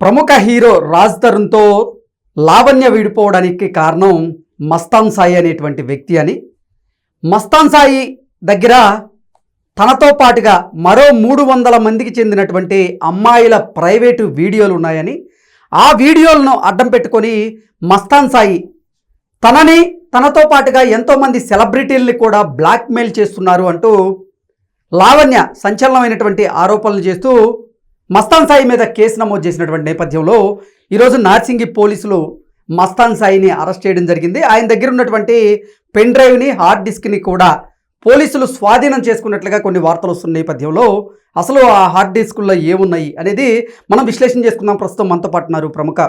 ప్రముఖ హీరో రాజ్ తరుణ్తో లావణ్య విడిపోవడానికి కారణం మస్తాన్ సాయి అనేటువంటి వ్యక్తి అని. మస్తాన్ సాయి దగ్గర తనతో పాటుగా మరో మూడు వందల మందికి చెందినటువంటి అమ్మాయిల ప్రైవేటు వీడియోలు ఉన్నాయని. ఆ వీడియోలను అడ్డం పెట్టుకొని మస్తాన్ సాయి తనని తనతో పాటుగా ఎంతోమంది సెలబ్రిటీల్ని కూడా బ్లాక్మెయిల్ చేస్తున్నారు అంటూ లావణ్య సంచలనమైనటువంటి ఆరోపణలు చేస్తూ మస్తాన్ సాయి మీద కేసు నమోదు చేసినటువంటి నేపథ్యంలో ఈరోజు నార్సింగి పోలీసులు మస్తాన్ సాయిని అరెస్ట్ చేయడం జరిగింది. ఆయన దగ్గర ఉన్నటువంటి పెన్ డ్రైవ్ని హార్డ్ డిస్క్ని కూడా పోలీసులు స్వాధీనం చేసుకున్నట్లుగా కొన్ని వార్తలు వస్తున్న నేపథ్యంలో అసలు ఆ హార్డ్ డిస్కుల్లో ఏమున్నాయి అనేది మనం విశ్లేషణ చేసుకుందాం. ప్రస్తుతం మనతో పాటు ఉన్నారు ప్రముఖ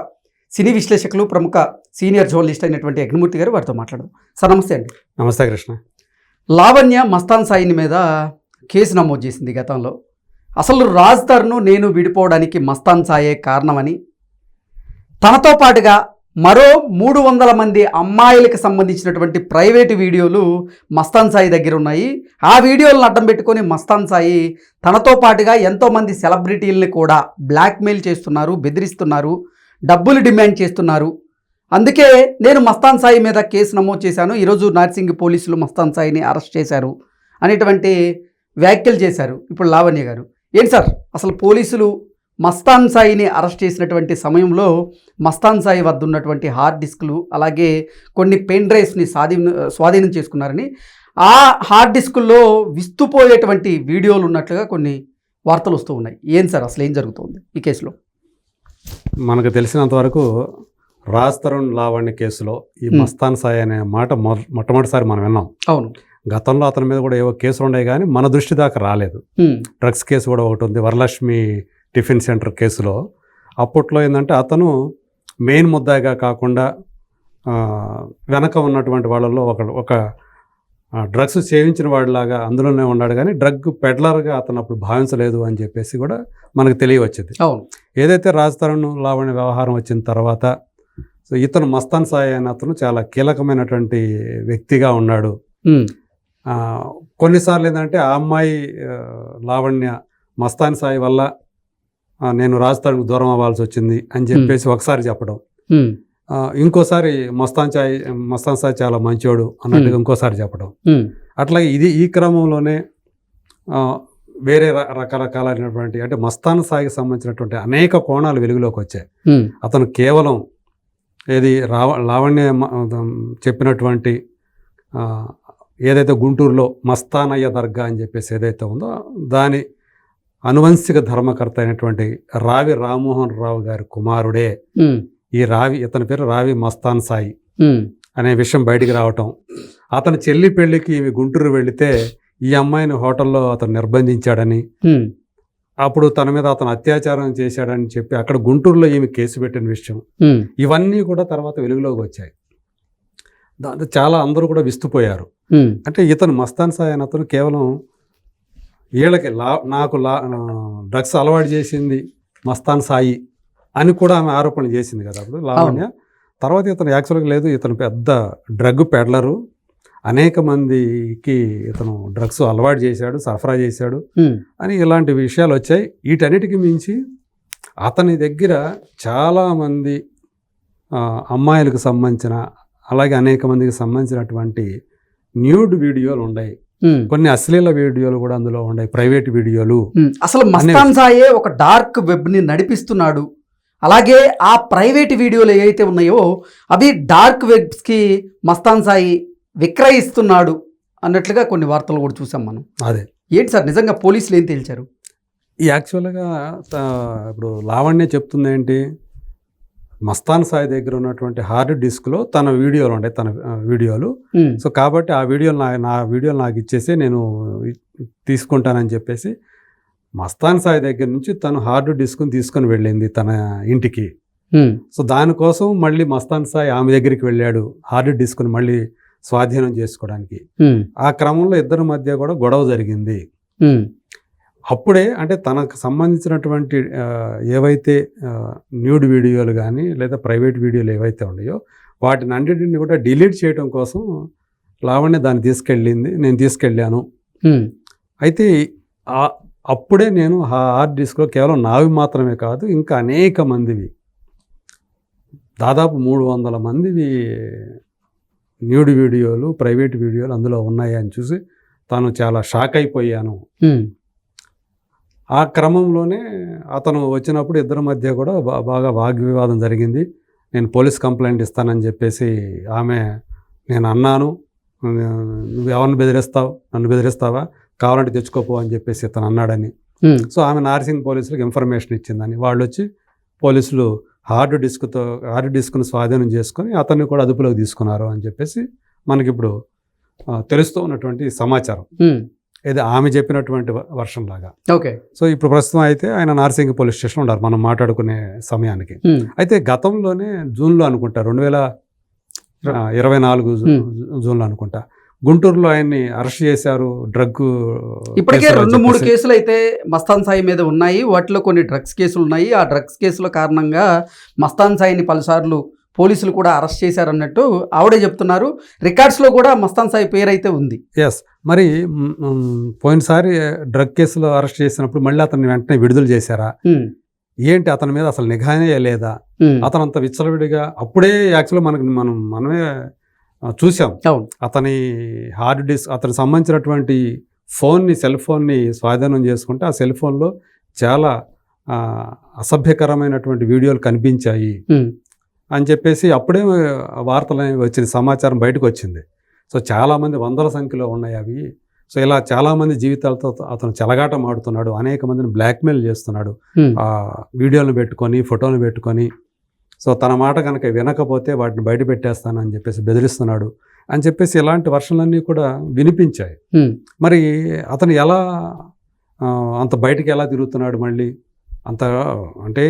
సినీ విశ్లేషకులు ప్రముఖ సీనియర్ జర్నలిస్ట్ అయినటువంటి యజ్ఞమూర్తి గారు. వారితో మాట్లాడదాం. సార్ నమస్తే అండి. నమస్తే కృష్ణ. లావణ్య మస్తాన్ సాయిని మీద కేసు నమోదు చేసింది గతంలో. అసలు రాజ్ తరుణ్ నేను విడిపోవడానికి మస్తాన్ సాయే కారణమని తనతో పాటుగా మరో మూడు వందల మంది అమ్మాయిలకు సంబంధించినటువంటి ప్రైవేటు వీడియోలు మస్తాన్ సాయి దగ్గర ఉన్నాయి. ఆ వీడియోలను అడ్డం పెట్టుకొని మస్తాన్ సాయి తనతో పాటుగా ఎంతోమంది సెలబ్రిటీలని కూడా బ్లాక్మెయిల్ చేస్తున్నారు బెదిరిస్తున్నారు డబ్బులు డిమాండ్ చేస్తున్నారు. అందుకే నేను మస్తాన్ సాయి మీద కేసు నమోదు చేశాను. ఈరోజు నార్సింగ్ పోలీసులు మస్తాన్ సాయిని అరెస్ట్ చేశారు అనేటువంటి వ్యాఖ్యలు చేశారు. ఇప్పుడు లావణ్య గారు ఏంటి సార్? అసలు పోలీసులు మస్తాన్ సాయిని అరెస్ట్ చేసినటువంటి సమయంలో మస్తాన్ సాయి వద్ద ఉన్నటువంటి హార్డ్ డిస్క్లు అలాగే కొన్ని పెన్ డ్రైవ్స్ని స్వాధీనం స్వాధీనం చేసుకున్నారని ఆ హార్డ్ డిస్కుల్లో విస్తుపోయేటువంటి వీడియోలు ఉన్నట్లుగా కొన్ని వార్తలు వస్తూ ఉన్నాయి. ఏం సార్? అసలు ఏం జరుగుతుంది ఈ కేసులో? మనకు తెలిసినంత వరకు రాజ్ తరుణ్ లావణ్య కేసులో ఈ. మస్తాన్ సాయి అనే మాట మొ- మొట్టమొదటిసారి మనం విన్నాం. అవును. గతంలో అతని మీద కూడా ఏవో కేసులు ఉన్నాయి కానీ మన దృష్టి దాకా రాలేదు. డ్రగ్స్ కేసు కూడా ఒకటి ఉంది వరలక్ష్మి టిఫిన్ సెంటర్ కేసులో. అప్పట్లో ఏంటంటే అతను మెయిన్ ముద్దాయిగా కాకుండా వెనక ఉన్నటువంటి వాళ్ళలో ఒక ఒక డ్రగ్స్ సేవించిన వాడిలాగా అందులోనే ఉన్నాడు కానీ డ్రగ్ పెడ్లర్గా అతను అప్పుడు భావించలేదు అని చెప్పేసి కూడా మనకు తెలియవచ్చింది. అవును. ఏదైతే రాజ్ తరుణ్ లావణ్య వ్యవహారం వచ్చిన తర్వాత సో ఇతను మస్తాన్ సాయి అనే అతను చాలా కీలకమైనటువంటి వ్యక్తిగా ఉన్నాడు. కొన్నిసార్లు ఏంటంటే ఆ అమ్మాయి లావణ్య మస్తాన్ సాయి వల్ల నేను రాజ్ తరుణ్కి దూరం అవ్వాల్సి వచ్చింది అని చెప్పేసి ఒకసారి చెప్పడం ఇంకోసారి మస్తాన్ సాయి మస్తాన్ సాయి చాలా మంచోడు అన్నట్టుగా. ఇంకోసారి చెప్పడం. అట్లాగే ఇది ఈ క్రమంలోనే వేరే రకరకాలైనటువంటి అంటే మస్తాన్ సాయికి సంబంధించినటువంటి అనేక కోణాలు వెలుగులోకి వచ్చాయి. అతను కేవలం ఏది రావ లావణ్య చెప్పినటువంటి ఏదైతే గుంటూరులో మస్తానయ్య దర్గా అని చెప్పేసి ఏదైతే ఉందో దాని అనువంశిక ధర్మకర్త అయినటువంటి రావి రామ్మోహన్ రావు గారి కుమారుడే. ఈ రావి ఇతని పేరు రావి మస్తాన్ సాయి. అనే విషయం బయటికి రావటం అతని చెల్లి పెళ్ళికి ఈమె గుంటూరు వెళితే ఈ అమ్మాయిని హోటల్లో అతను నిర్బంధించాడని. అప్పుడు తన మీద అతను అత్యాచారం చేశాడని చెప్పి అక్కడ గుంటూరులో ఈమె కేసు పెట్టిన విషయం. ఇవన్నీ కూడా తర్వాత వెలుగులోకి వచ్చాయి దాంతో చాలా అందరూ కూడా విస్తుపోయారు. అంటే ఇతను మస్తాన్ సాయి అని అతను కేవలం వీళ్ళకి లా నాకు లా డ్రగ్స్ అలవాటు చేసింది మస్తాన్ సాయి అని కూడా ఆమె ఆరోపణ చేసింది కదా అప్పుడు లావణ్య. తర్వాత ఇతను యాక్చువల్గా లేదు ఇతను పెద్ద డ్రగ్ పెడ్లరు. అనేక మందికి ఇతను డ్రగ్స్ అలవాటు చేశాడు సరఫరా చేశాడు. అని ఇలాంటి విషయాలు వచ్చాయి. వీటన్నిటికి మించి అతని దగ్గర చాలామంది అమ్మాయిలకు సంబంధించిన అలాగే అనేక మందికి సంబంధించినటువంటి న్యూడ్ వీడియోలు ఉన్నాయి. కొన్ని అశ్లీల వీడియోలు కూడా అందులో ఉన్నాయి ప్రైవేట్ వీడియోలు. అసలు మస్తాన్ సాయే ఒక డార్క్ వెబ్ని నడిపిస్తున్నాడు. అలాగే ఆ ప్రైవేట్ వీడియోలు ఏవైతే ఉన్నాయో అవి డార్క్ వెబ్స్కి మస్తాన్ సాయి విక్రయిస్తున్నాడు అన్నట్లుగా కొన్ని వార్తలు కూడా చూసాం మనం. అదే. ఏంటి సార్? నిజంగా పోలీసులు ఏం తేల్చారు? ఈ యాక్చువల్గా ఇప్పుడు లావణ్య చెప్తుంది ఏంటి మస్తాన్ సాయి దగ్గర ఉన్నటువంటి హార్డ్ డిస్క్లో తన వీడియోలు ఉంటాయి తన వీడియోలు. సో కాబట్టి ఆ వీడియోలు నా నా వీడియోలు నాకు ఇచ్చేసి నేను తీసుకుంటానని చెప్పేసి మస్తాన్ సాయి దగ్గర నుంచి తను హార్డ్ డిస్క్ని తీసుకొని వెళ్ళింది తన ఇంటికి. సో దానికోసం మళ్ళీ మస్తాన్ సాయి ఆమె దగ్గరికి వెళ్ళాడు హార్డ్ డిస్క్ని మళ్ళీ స్వాధీనం చేసుకోవడానికి. ఆ క్రమంలో ఇద్దరి మధ్య కూడా గొడవ జరిగింది. అప్పుడే అంటే తనకు సంబంధించినటువంటి ఏవైతే న్యూడ్ వీడియోలు కానీ లేదా ప్రైవేట్ వీడియోలు ఏవైతే ఉన్నాయో వాటిని అన్నిటిని కూడా డిలీట్ చేయడం కోసం లావణ్య దాన్ని తీసుకెళ్ళింది నేను తీసుకెళ్ళాను. అయితే అప్పుడే నేను ఆ హార్డ్ డిస్క్లో కేవలం నావి మాత్రమే కాదు ఇంకా అనేక మందివి దాదాపు మూడు వందల మందివి న్యూడ్ వీడియోలు ప్రైవేట్ వీడియోలు అందులో ఉన్నాయి అని చూసి తాను చాలా షాక్ అయిపోయాను. ఆ క్రమంలోనే అతను వచ్చినప్పుడు ఇద్దరి మధ్య కూడా బాగా వాగ్వివాదం జరిగింది. నేను పోలీస్ కంప్లైంట్ ఇస్తానని చెప్పేసి ఆమె నేను అన్నాను. నువ్వు ఎవరిని బెదిరిస్తావు? నన్ను బెదిరిస్తావా? కావాలంటే తెచ్చుకోపో అని చెప్పేసి ఇతను అన్నాడని. సో ఆమె నార్సింగ్ పోలీసులకు ఇన్ఫర్మేషన్ ఇచ్చిందని. వాళ్ళు వచ్చి పోలీసులు హార్డ్ డిస్క్తో హార్డ్ డిస్క్ను స్వాధీనం చేసుకొని అతన్ని కూడా అదుపులోకి తీసుకున్నారు అని చెప్పేసి మనకి ఇప్పుడు ఆ, తెలుస్తూ ఉన్నటువంటి సమాచారం. ఇది ఆమె చెప్పినటువంటి వర్షం లాగా ఓకే. సో ఇప్పుడు ప్రస్తుతం అయితే ఆయన నార్సింగ్ పోలీస్ స్టేషన్ ఉన్నారు మనం మాట్లాడుకునే సమయానికి. అయితే గతంలోనే జూన్లో అనుకుంటా రెండు వేల ఇరవై నాలుగు జూన్లో అనుకుంటా గుంటూరులో ఆయన్ని అరెస్ట్ చేశారు డ్రగ్ ఇప్పటికే రెండు మూడు. కేసులు అయితే మస్తాన్ సాయి మీద ఉన్నాయి వాటిలో కొన్ని డ్రగ్స్ కేసులు ఉన్నాయి. ఆ డ్రగ్స్ కేసుల కారణంగా మస్తాన్ సాయిని పలుసార్లు పోలీసులు కూడా అరెస్ట్ చేశారన్నట్టు ఆవిడే చెప్తున్నారు. రికార్డ్స్లో కూడా మస్తాన్ సాయి పేరు అయితే ఉంది. ఎస్ మరి పోయినసారి డ్రగ్ కేసులో అరెస్ట్ చేసినప్పుడు మళ్ళీ అతన్ని వెంటనే విడుదల చేశారా? ఏంటి అతని మీద అసలు నిఘానే లేదా? అతను అంత విచ్చలవిడిగా అప్పుడే యాక్చువల్గా మనకి మనం మనమే చూసాం అతని హార్డ్ డిస్క్ అతనికి సంబంధించినటువంటి ఫోన్ని సెల్ ఫోన్ని స్వాధీనం చేసుకుంటే ఆ సెల్ ఫోన్లో చాలా అసభ్యకరమైనటువంటి వీడియోలు కనిపించాయి. అని చెప్పేసి అప్పుడే వార్తలు అనేవి వచ్చిన సమాచారం బయటకు వచ్చింది. సో చాలామంది వందల సంఖ్యలో ఉన్నాయి అవి. సో ఇలా చాలామంది జీవితాలతో అతను చెలగాటం ఆడుతున్నాడు అనేక మందిని బ్లాక్మెయిల్ చేస్తున్నాడు. వీడియోలను పెట్టుకొని ఫోటోలు పెట్టుకొని. సో తన మాట కనుక వినకపోతే వాటిని బయట పెట్టేస్తానని చెప్పేసి బెదిరిస్తున్నాడు. అని చెప్పేసి ఇలాంటి వర్షాలన్నీ కూడా వినిపించాయి. మరి అతను ఎలా అంత బయటికి ఎలా తిరుగుతున్నాడు మళ్ళీ? అంత అంటే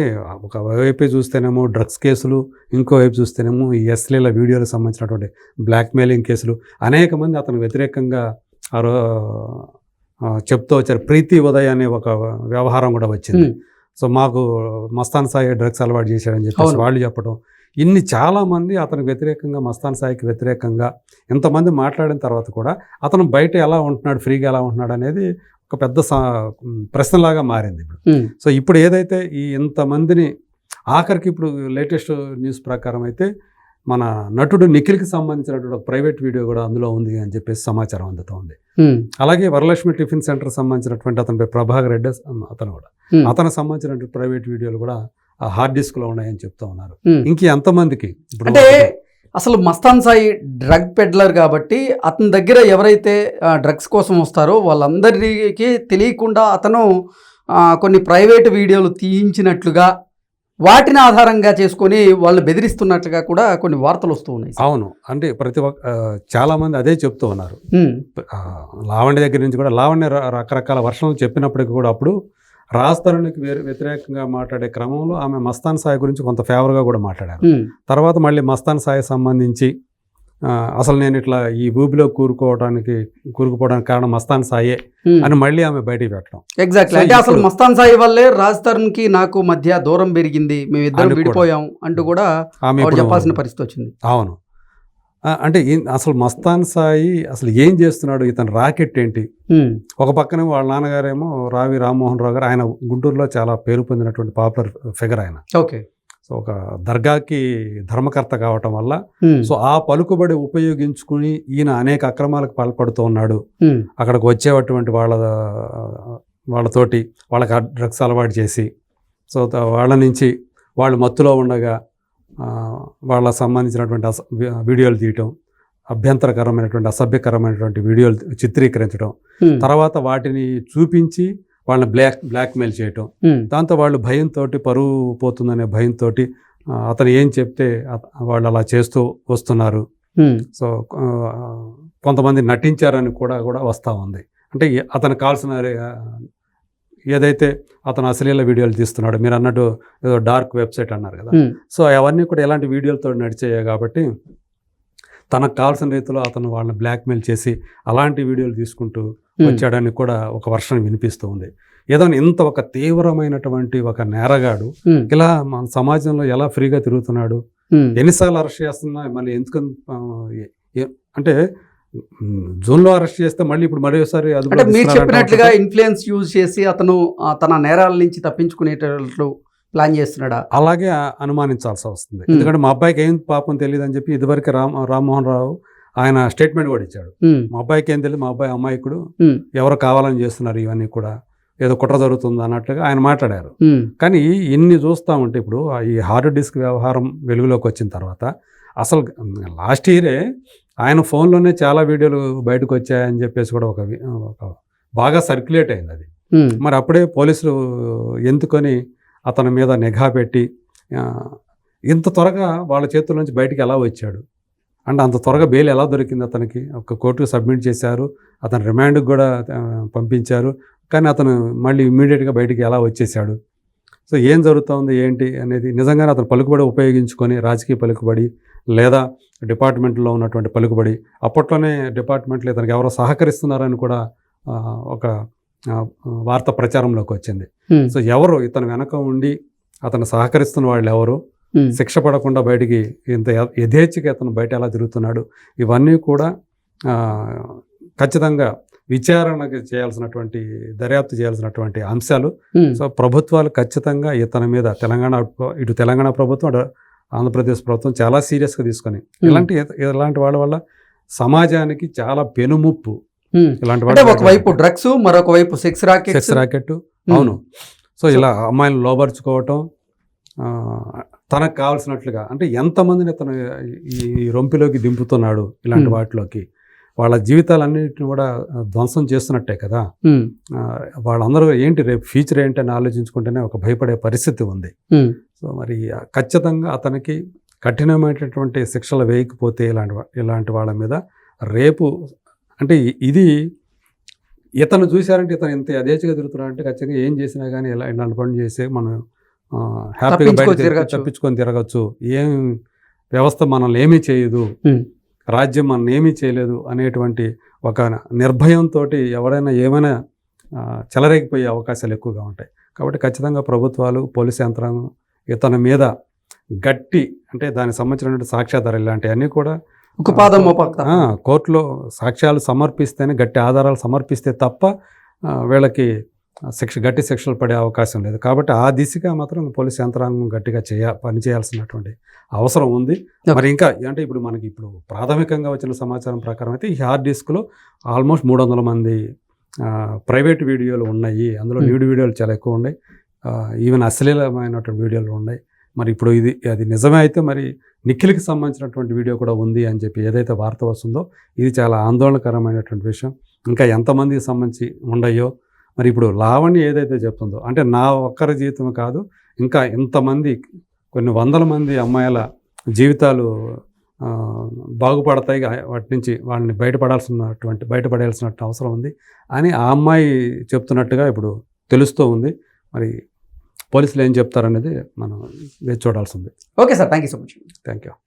ఒక వైపే చూస్తేనేమో డ్రగ్స్ కేసులు ఇంకో వైపు చూస్తేనేమో ఈ ఎస్లీల వీడియోలకు సంబంధించినటువంటి బ్లాక్మెయిలింగ్ కేసులు. అనేక మంది అతను వ్యతిరేకంగా ఆ చెప్తూ వచ్చారు. ప్రీతి ఉదయ్ అనే ఒక వ్యవహారం కూడా వచ్చింది. సో మాకు మస్తాన్ సాయి డ్రగ్స్ అలవాటు చేశాడని చెప్పేసి. వాళ్ళు చెప్పడం ఇన్ని చాలామంది అతనికి వ్యతిరేకంగా మస్తాన్ సాయికి వ్యతిరేకంగా ఇంతమంది మాట్లాడిన తర్వాత కూడా అతను బయట ఎలా ఉంటున్నాడు ఫ్రీగా ఎలా ఉంటున్నాడు అనేది ఒక పెద్ద ప్రశ్నలాగా మారింది ఇప్పుడు. సో ఇప్పుడు ఏదైతే ఈ ఇంతమందిని ఆఖరికి ఇప్పుడు లేటెస్ట్ న్యూస్ ప్రకారం అయితే మన నటుడు నిఖిల్కి సంబంధించినటువంటి ఒక ప్రైవేట్ వీడియో కూడా అందులో ఉంది అని చెప్పేసి సమాచారం అందుతూ ఉంది. ఉమ్, అలాగే వరలక్ష్మి టిఫిన్ సెంటర్ సంబంధించినటువంటి అతని పేరు ప్రభాకర్ రెడ్డి అతను కూడా. ఉమ్, అతనికి సంబంధించినటువంటి ప్రైవేట్ వీడియోలు కూడా ఆ హార్డ్ డిస్క్లో ఉన్నాయని చెప్తా ఉన్నారు. ఇంక ఎంతమందికి ఇప్పుడు అంటే అసలు మస్తాన్ సాయి డ్రగ్ పెడ్లర్ కాబట్టి అతని దగ్గర ఎవరైతే డ్రగ్స్ కోసం వస్తారో వాళ్ళందరికీ తెలియకుండా అతను కొన్ని ప్రైవేట్ వీడియోలు తీయించినట్లుగా వాటిని ఆధారంగా చేసుకొని వాళ్ళు బెదిరిస్తున్నట్లుగా కూడా కొన్ని వార్తలు వస్తూ ఉన్నాయి. అవును. అంటే ప్రతి ఒక్క ఆ, చాలా మంది అదే చెప్తూ ఉన్నారు. లావణ్య దగ్గర నుంచి కూడా లావణ్య రకరకాల వర్షాలు చెప్పినప్పటికీ కూడా అప్పుడు వేరు వ్యతిరేకంగా మాట్లాడే క్రమంలో ఆమె మస్తాన్ సాయి గురించి కొంత ఫేవర్గా కూడా మాట్లాడారు. తర్వాత మళ్ళీ మస్తాన్ సాయి సంబంధించి అసలు నేను ఇట్లా ఈ ఊబిలో కూరుకోవడానికి కూరుకుపోవడానికి కారణం మస్తాన్ సాయే. అని మళ్ళీ ఆమె బయటికి పెట్టడం. ఎగ్జాక్ట్లీ అంటే అసలు మస్తాన్ సాయి వల్లే రాజ్ తరుణ్కి నాకు మధ్య దూరం పెరిగింది మేమిద్దరం అని కూడా. విడిపోయాం అంటూ కూడా ఆమె చెప్పాల్సిన పరిస్థితి వచ్చింది. అవును. అంటే అసలు మస్తాన్ సాయి అసలు ఏం చేస్తున్నాడు? ఇతను రాకెట్ ఏంటి? ఒక పక్కనే వాళ్ళ నాన్నగారేమో రావి రామ్మోహన్ రావు గారు ఆయన గుంటూరులో చాలా పేరు పొందినటువంటి పాపులర్ ఫిగర్ ఆయన. ఓకే. సో ఒక దర్గాకి ధర్మకర్త కావటం వల్ల సో ఆ పలుకుబడి ఉపయోగించుకుని ఈయన అనేక అక్రమాలకు పాల్పడుతూ ఉన్నాడు. అక్కడికి వచ్చేటువంటి వాళ్ళ వాళ్ళతోటి వాళ్ళకి డ్రగ్స్ అలవాటు చేసి సో వాళ్ళ నుంచి వాళ్ళు మత్తులో ఉండగా ఆ, వాళ్ళ సంబంధించినటువంటి అస వీడియోలు తీయటం అభ్యంతరకరమైనటువంటి అసభ్యకరమైనటువంటి వీడియోలు చిత్రీకరించడం తర్వాత వాటిని చూపించి వాళ్ళని బ్లాక్ బ్లాక్మెయిల్ చేయటం. దాంతో వాళ్ళు భయంతో పరువు పోతుందనే భయంతో అతను ఏం చెప్తే వాళ్ళు అలా చేస్తూ వస్తున్నారు. సో కొంతమంది నటించారని కూడా కూడా వస్తూ ఉంది. అంటే అతనికి కావాల్సిన ఏదైతే అతను అశ్లీల వీడియోలు తీస్తున్నాడు మీరు అన్నట్టు ఏదో డార్క్ వెబ్సైట్ అన్నారు కదా. సో అవన్నీ కూడా ఎలాంటి వీడియోలతో నడిచాయి కాబట్టి తనకు కావాల్సిన రీతిలో అతను వాళ్ళని బ్లాక్మెయిల్ చేసి అలాంటి వీడియోలు తీసుకుంటూ వచ్చాడని కూడా ఒక వర్షం వినిపిస్తూ ఉంది. ఏదో ఇంత ఒక తీవ్రమైనటువంటి ఒక నేరగాడు ఇలా మన సమాజంలో ఎలా ఫ్రీగా తిరుగుతున్నాడు? ఎన్నిసార్లు అరెస్ట్ చేస్తున్నా మళ్ళీ ఎందుకు అంటే జూన్లో అరెస్ట్ చేస్తే మళ్ళీ ఇప్పుడు మరోసారి అంటే మీరు చెప్పినట్లుగా ఇన్ఫ్లుయెన్స్ యూజ్ చేసి అతను తన నేరాల నుంచి తప్పించుకునేటట్లు ప్లాన్ చేస్తున్నాడా? అలాగే అనుమానించాల్సి వస్తుంది. Hmm. ఎందుకంటే మా అబ్బాయికి ఏం పాపం తెలియదు అని చెప్పి ఇదివరకు రామ్ రామ్మోహన్ రావు ఆయన స్టేట్మెంట్ కూడా ఇచ్చాడు. ఉమ్, మా అబ్బాయికి ఏం తెలియదు మా అబ్బాయి అమ్మాయికుడు ఉమ్, ఎవరు కావాలని చేస్తున్నారు ఇవన్నీ కూడా. ఏదో కుట్ర జరుగుతుంది అన్నట్లుగా ఆయన మాట్లాడారు. కానీ ఇన్ని చూస్తూ ఉంటే ఇప్పుడు ఈ హార్డ్ డిస్క్ వ్యవహారం వెలుగులోకి వచ్చిన తర్వాత అసలు లాస్ట్ ఇయరే ఆయన ఫోన్లోనే చాలా వీడియోలు బయటకు వచ్చాయని చెప్పేసి కూడా ఒక బాగా సర్క్యులేట్ అయింది అది. మరి అప్పుడే పోలీసులు ఎందుకొని అతని మీద నిఘా పెట్టి ఇంత త్వరగా వాళ్ళ చేతుల నుంచి బయటికి ఎలా వచ్చాడు? అంటే అంత త్వరగా బెయిల్ ఎలా దొరికింది అతనికి? ఒక కోర్టుకు సబ్మిట్ చేశారు అతను రిమాండ్కి కూడా పంపించారు కానీ అతను మళ్ళీ ఇమ్మీడియట్గా బయటికి ఎలా వచ్చేసాడు సో ఏం జరుగుతోంది ఏంటి అనేది నిజంగానే అతను పలుకుబడి ఉపయోగించుకొని రాజకీయ పలుకుబడి లేదా డిపార్ట్మెంట్లో ఉన్నటువంటి పలుకుబడి అప్పట్లోనే డిపార్ట్మెంట్లో ఇతనికి ఎవరో సహకరిస్తున్నారని కూడా ఒక వార్త ప్రచారంలోకి వచ్చింది. సో ఎవరు ఇతను వెనక ఉండి అతను సహకరిస్తున్న వాళ్ళు ఎవరు? శిక్ష పడకుండా బయటికి ఇంత యథ- యథేచ్ఛగా అతను బయట ఎలా తిరుగుతున్నాడు? ఇవన్నీ కూడా ఖచ్చితంగా విచారణకు చేయాల్సినటువంటి దర్యాప్తు చేయాల్సినటువంటి అంశాలు. సో ప్రభుత్వాలు ఖచ్చితంగా ఇతని మీద తెలంగాణ ఇటు తెలంగాణ ప్రభుత్వం ఆంధ్రప్రదేశ్ ప్రభుత్వం చాలా సీరియస్గా తీసుకొని ఇలాంటి ఇలాంటి వాళ్ళ వల్ల సమాజానికి చాలా పెనుముప్పు. ఇలాంటి వాళ్ళ ఒకవైపు డ్రగ్స్ మరొక వైపు సెక్స్ రాకెట్స్. సెక్స్ రాకెట్ అవును. సో ఇలా అమ్మాయిలను లోబరుచుకోవటం తనకు కావాల్సినట్లుగా అంటే ఎంతమందిని తను ఈ రొంపిలోకి దింపుతున్నాడు ఇలాంటి. వాటిలోకి వాళ్ళ జీవితాలన్నిటిని కూడా ధ్వంసం చేస్తున్నట్టే కదా. వాళ్ళందరూ ఏంటి రేపు ఫ్యూచర్ ఏంటి అని ఆలోచించుకుంటేనే ఒక భయపడే పరిస్థితి ఉంది. సో మరి ఖచ్చితంగా అతనికి కఠినమైనటువంటి శిక్షలు వేయకపోతే ఇలాంటి ఇలాంటి వాళ్ళ మీద రేపు అంటే ఇది ఇతను చూశారంటే ఇతను ఇంత యథేచ్ఛగా తిరుగుతున్నాడు అంటే ఖచ్చితంగా ఏం చేసినా కానీ ఇలా ఇలాంటి పనులు చేస్తే మనం హ్యాపీగా తప్పించుకొని బయట తిరగచ్చు. తప్పించుకొని తిరగచ్చు. ఏం వ్యవస్థ మనల్ని ఏమీ చేయదు. రాజ్యం మనల్ని ఏమీ చేయలేదు అనేటువంటి ఒక నిర్భయంతో ఎవరైనా ఏమైనా చెలరేగిపోయే అవకాశాలు ఎక్కువగా ఉంటాయి. కాబట్టి ఖచ్చితంగా ప్రభుత్వాలు పోలీస్ యంత్రాంగం ఇతని మీద గట్టి అంటే దానికి సంబంధించినటువంటి సాక్ష్యాధారాలు ఇలాంటివన్నీ కూడా మోపక్త ఆ, కోర్టులో సాక్ష్యాలు సమర్పిస్తేనే గట్టి ఆధారాలు సమర్పిస్తే తప్ప వీళ్ళకి శిక్ష గట్టి శిక్షలు పడే అవకాశం లేదు. కాబట్టి ఆ దిశగా మాత్రం పోలీస్ యంత్రాంగం గట్టిగా చేయ పని చేయాల్సినటువంటి అవసరం ఉంది. మరి ఇంకా అంటే ఇప్పుడు మనకి ఇప్పుడు ప్రాథమికంగా వచ్చిన సమాచారం ప్రకారం అయితే ఈ హార్డ్ డిస్క్లో ఆల్మోస్ట్ మూడు వందల మంది ప్రైవేట్ వీడియోలు ఉన్నాయి. అందులో. న్యూడ్ వీడియోలు చాలా ఎక్కువ ఉన్నాయి. ఈవెన్ అశ్లీలమైనటువంటి వీడియోలు ఉన్నాయి. మరి ఇప్పుడు ఇది అది నిజమే అయితే మరి నిఖిల్కి సంబంధించినటువంటి వీడియో కూడా ఉంది అని చెప్పి ఏదైతే వార్త వస్తుందో ఇది చాలా ఆందోళనకరమైనటువంటి విషయం. ఇంకా ఎంతమందికి సంబంధించి ఉండయో మరి ఇప్పుడు లావణ్య ఏదైతే చెప్తుందో అంటే నా ఒక్కరి జీవితం కాదు ఇంకా ఇంతమంది కొన్ని వందల మంది అమ్మాయిల జీవితాలు బాగుపడతాయి వాటి నుంచి వాళ్ళని బయటపడాల్సినటువంటి బయటపడాల్సిన అవసరం ఉంది అని ఆ అమ్మాయి చెప్తున్నట్టుగా ఇప్పుడు తెలుస్తూ ఉంది. మరి పోలీసులు ఏం చెప్తారనేది మనం వేచి చూడాల్సి ఉంది. Okay sir thank you so much. Thank you